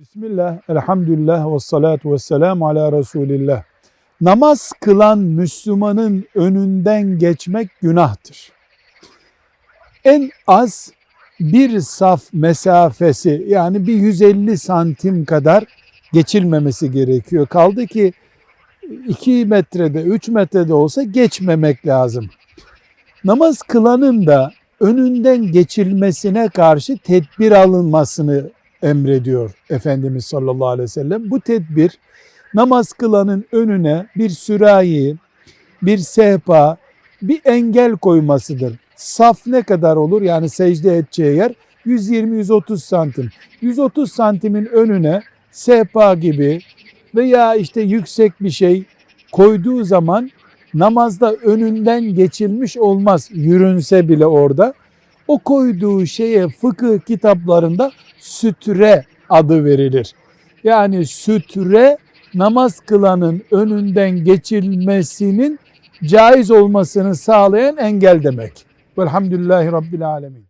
Bismillah, elhamdülillah ve salatu ve selamu ala Resulillah. Namaz kılan Müslümanın önünden geçmek günahtır. En az bir saf mesafesi yani bir 150 santim kadar geçilmemesi gerekiyor. Kaldı ki 2 metrede 3 metrede olsa geçmemek lazım. Namaz kılanın da önünden geçilmesine karşı tedbir alınmasını emrediyor Efendimiz sallallahu aleyhi ve sellem. Bu tedbir namaz kılanın önüne bir sürahi, bir sehpa, bir engel koymasıdır. Saf ne kadar olur? Yani secde edeceği yer 120-130 santim. 130 santimin önüne sehpa gibi veya işte yüksek bir şey koyduğu zaman namazda önünden geçilmiş olmaz yürünse bile orada. O koyduğu şeye fıkıh kitaplarında sütre adı verilir. Yani sütre namaz kılanın önünden geçilmesinin caiz olmasını sağlayan engel demek. Velhamdülillahi Rabbil Alemin.